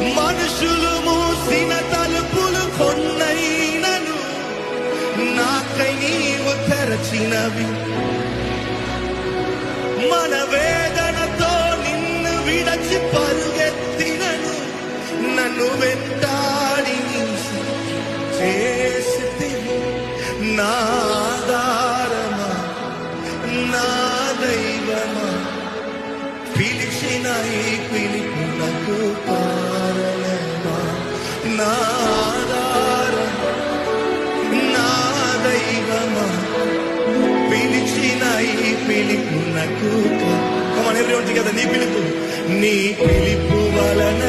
మనుషులు మూసిన తలుపులు కొన్నైనను. నాకై నీవు తెరచినవి. మన వేదనతో నిన్ను విడచి పరుగెత్తినను. నన్ను వెంటాడి చేసి నాదారమా నా దైవమా? పిలిచిన ఈ పిలుపునకు నా నా దైవమా పిలిచిన ఈ పిలుపునకు కమన్ ఎవ్రీవన్ నీ పిలుపు నీ పిలుపు వలన